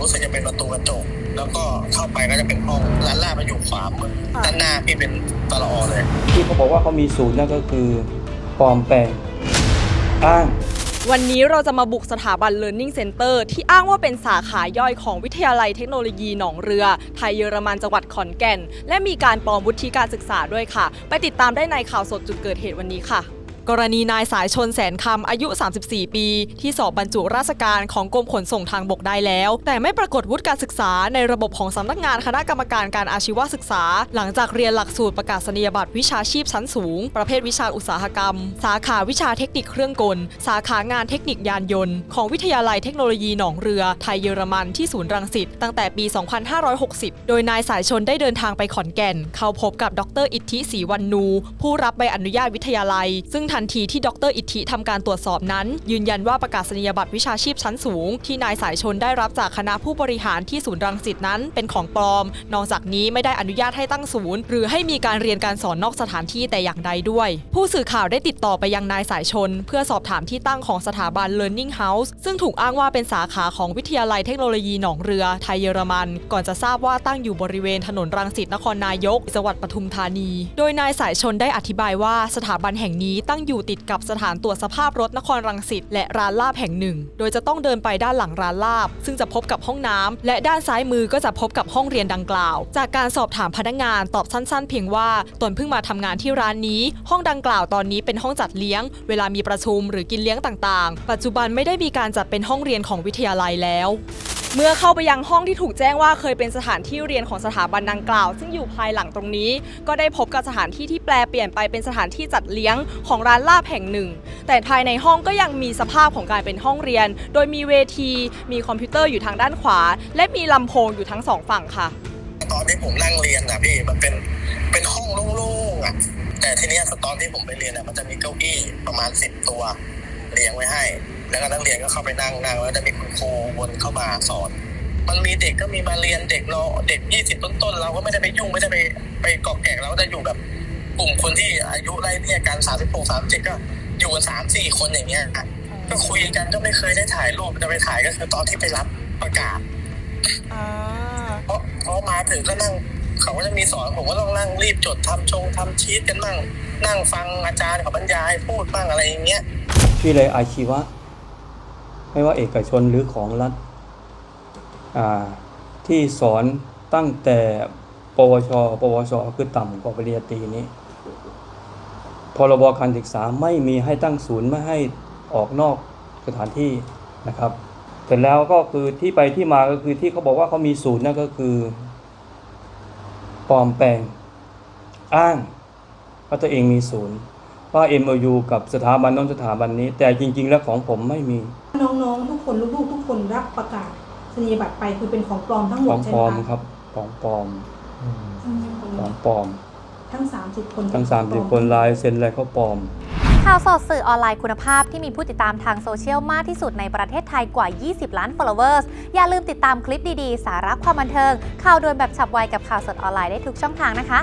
รู้สึกจะเป็นประตูกระจก แล้วก็เข้าไปก็จะเป็นห้องร้านล่ามาอยู่ขวามือด้านหน้าพี่เป็นตลอเลย ที่เขาบอกว่าเขามีศูนย์นั่นก็คือปลอมแปลงอ้างวันนี้เราจะมาบุกสถาบัน Learning Center ที่อ้างว่าเป็นสาขาย่อยของวิทยาลัยเทคโนโลยีหนองเรือ ไทยเยอรมันจังหวัดขอนแก่น และมีการปลอมวุฒิการศึกษาด้วยค่ะ ไปติดตามได้ในข่าวสดจุดเกิดเหตุวันนี้ค่ะ กรณีนายสายชนแสนคำอายุ 34 ปี ที่สอบบรรจุราชการของกรมขนส่งทางบกได้แล้ว แต่ไม่ปรากฏวุฒิการศึกษาในระบบของสำนักงานคณะกรรมการการอาชีวศึกษา หลังจากเรียนหลักสูตรประกาศนียบัตรวิชาชีพชั้นสูง ประเภทวิชาอุตสาหกรรม สาขาวิชาเทคนิคเครื่องกล สาขางานเทคนิคยานยนต์ ของวิทยาลัยเทคโนโลยีหนองเรือไทยเยอรมันที่ศูนย์รังสิตตั้งแต่ปี 2560 โดยนายสายชนได้เดินทางไปขอนแก่น เข้าพบกับดร อิทธิศรีวันนู ผู้รับใบอนุญาตวิทยาลัย ซึ่งทันทีที่ดรอิทธิทำการตรวจสอบนั้น ยืนยันว่าประกาศนียบัตรวิชาชีพชั้นสูง ที่นายสายชนได้รับจากคณะผู้บริหารที่ศูนย์รังสิตนั้นเป็นของปลอม นอกจากนี้ไม่ได้อนุญาตให้ตั้งศูนย์ หรือให้มีการเรียนการสอนนอกสถานที่แต่อย่างใดด้วย ผู้สื่อข่าวได้ติดต่อไปยังนายสายชน เพื่อสอบถามที่ตั้งของสถาบัน Learning House ซึ่งถูกอ้างว่าเป็นสาขาของวิทยาลัยเทคโนโลยีหนองเรือไทยเยอรมัน ก่อนจะทราบว่าตั้งอยู่บริเวณถนนรังสิตนครนายกจังหวัดปทุมธานี โดยนายสายชนได้อธิบายว่าสถาบันแห่งนี้ตั้งอยู่ติดกับสถานตรวจสภาพรถนครรังสิตและร้านลาบแห่งหนึ่ง โดยจะต้องเดินไปด้านหลังร้านลาบ ซึ่งจะพบกับห้องน้ำและด้านซ้ายมือก็จะพบกับห้องเรียนดังกล่าว จากการสอบถามพนักงานตอบสั้นๆ เพียงว่าตนเพิ่งมาทำงานที่ร้านนี้ ห้องดังกล่าวตอนนี้เป็นห้องจัดเลี้ยง เวลามีประชุมหรือกินเลี้ยงต่างๆ ปัจจุบันไม่ได้มีการจัดเป็นห้องเรียนของวิทยาลัยแล้ว เมื่อเข้าไปยังห้องที่ถูกแจ้งว่าเคยเป็นสถานที่เรียนของสถาบันดังกล่าว ซึ่งอยู่ภายหลังตรงนี้ ก็ได้พบกับสถานที่ที่แปลเปลี่ยนไปเป็นสถานที่จัดเลี้ยงของร้านลาบแห่งหนึ่ง แต่ภายในห้องก็ยังมีสภาพของการเป็นห้องเรียน โดยมีเวที มีคอมพิวเตอร์อยู่ทางด้านขวา และมีลำโพงอยู่ทั้งสองฝั่งค่ะ ตอนที่ผมนั่งเรียนนะพี่มันเป็นเป็นห้องโล่งๆอะแต่ทีเนี้ยตอนที่ผมไปเรียนอะมันจะมีเก้าอี้ประมาณสิบตัวเรียงไว้ให้ แล้วก็นักเรียนก็เข้าไปนั่งนั่งแล้วจะมีคุณครูวนเข้ามาสอน มันมีเด็กก็มีมาเรียนเด็กเนาะเด็กยี่สิบต้นๆเราก็ไม่ได้ไปยุ่งไม่ได้ไปไปเกาะแกะเราก็จะอยู่แบบกลุ่มคนที่อายุไล่เรียกกันสามสิบหกสามเจ็ดก็อยู่กันสามสี่คนอย่างเงี้ยอะก็คุยกันก็ไม่เคยได้ถ่ายรูปจะไปถ่ายก็คือตอนที่ไปรับประกาศเพราะเพราะมาถึงก็นั่งเขาก็จะมีสอนผมก็ต้องนั่งรีบจดทำชงทำชีตกันบ้างนั่งฟังอาจารย์เขาบรรยายพูดบ้างอะไรอย่างเงี้ยวิเลยอาชีวะ ไม่ว่าเอกชนหรือของรัฐที่สอนตั้งแต่ปวช ปวสคือต่ำกว่าปริญญาตรีนี้ พรบการศึกษาไม่มีให้ตั้งศูนย์ไม่ให้ออกนอกสถานที่นะครับ เสร็จแล้วก็คือที่ไปที่มาก็คือที่เขาบอกว่าเขามีศูนย์นั่นก็คือปลอมแปลงอ้างว่าตัวเองมีศูนย์ ว่า MOU กับสถาบันโน้นสถาบันนี้ แต่จริง ๆ แล้วของผมไม่มี น้องๆทุกคนลูกๆทุกคนรับประกาศนียบัตรไปคือเป็นของปลอมทั้งหมขดองใช่ปลไหมอมคะครับของปลอมอืมของปลอม ทั้ง 30 คนทั้งเป็ของปลอ30คนลายเซ็นอะไรเขาปลอม ข่าวสดสื่อออนไลน์คุณภาพที่มีผู้ติดตามทางโซเชียลมากที่สุดในประเทศไทยกว่า 20 ล้าน followers อย่าลืมติดตามคลิปดี ๆ สาระความบันเทิง ข่าวด่วนแบบฉับไวกับข่าวสดออนไลน์ได้ทุกช่องทางนะคะ